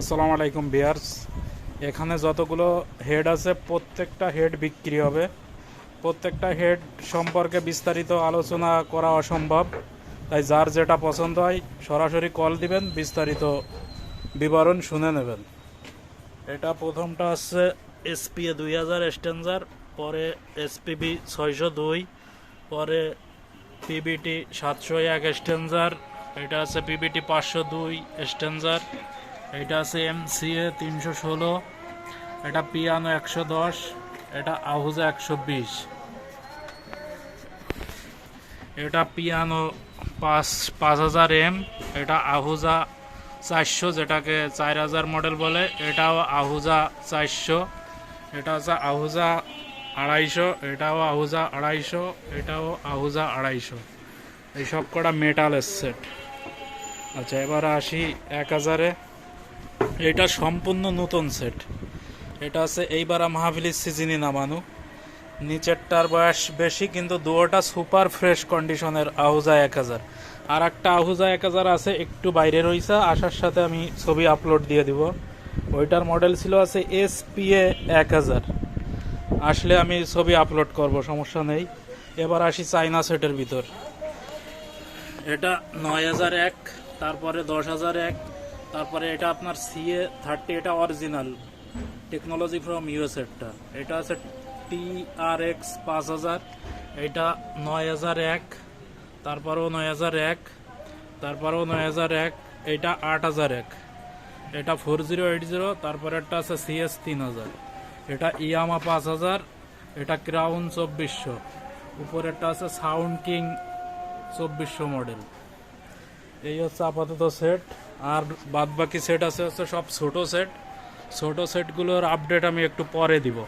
আসসালামু আলাইকুম বিয়ার্স এখানে যতগুলো হেড আছে, প্রত্যেকটা হেড বিক্রি হবে। প্রত্যেকটা হেড সম্পর্কে বিস্তারিত আলোচনা করা অসম্ভব। তাই যার যেটা পছন্দ হয়, সরাসরি কল দিবেন, বিস্তারিত বিবরণ শুনে নেবেন। এটা প্রথমটা হচ্ছে এসপিএ দুই হাজার স্টেঞ্জার পরে এসপিবি ছয়শো দুই, পরে পিবিটি সাতশো এক স্টেঞ্জার এটা আছে পিবিটি পাঁচশো দুই স্টেঞ্জার এটা আছে এম সি এ তিনশো ষোলো, এটা পিয়ানো একশো দশ, এটা আহুজা একশো বিশ। এটা পিয়ানো পাঁচ পাঁচ হাজার এম এটা আহুজা চারশো, যেটাকে চার হাজার মডেল বলে, এটাও আহুজা চারশো, এটা হচ্ছে আহুজা আড়াইশো, এটাও আহুজা আড়াইশো, এটাও আহুজা আড়াইশো। এই সব কটা মেটালের সেট আচ্ছা এবার আসি এক হাজারে। এটা সম্পূর্ণ নতুন সেট এটা আছে এইবার মাহফিলির সিজনই নামানো। নিচেরটার বয়স বেশি, কিন্তু দুটোটা সুপার ফ্রেশ কন্ডিশনের আহুজা এক হাজার। আর একটা আহুজা এক হাজার আছে, একটু বাইরে রয়েছে আসার সাথে আমি ছবি আপলোড দিয়ে দিব। ওইটার মডেল ছিল আছে এস পিএ এক হাজার। আসলে আমি ছবি আপলোড করব, সমস্যা নেই। এবার আসি চাইনা সেটের ভিতর। এটা নয় হাজার এক, তারপরে দশ হাজার এক তারপরে এটা আপনার সিএ থার্টি এটা অরিজিনাল টেকনোলজি ফ্রম ইউএসএরটা এটা আছে টি আর এক্স পাঁচ হাজার, এটা নয় হাজার এক, তারপরেও নয় হাজার এক, তারপরেও নয় হাজার এক, এটা আট হাজার এক। এটা ফোর জিরো এইট জিরো তারপরে একটা আছে সিএস তিন হাজার। এটা ইয়ামা পাঁচ হাজার, এটা ক্রাউন চব্বিশশো। উপরেরটা আছে সাউন্ড কিং চব্বিশশো মডেল এই হচ্ছে আপাতত সেট আর বাদ বাকি সেট আছে হচ্ছে সব ছোট সেট ছোট সেটগুলোর আপডেট আমি একটু পরে দিব।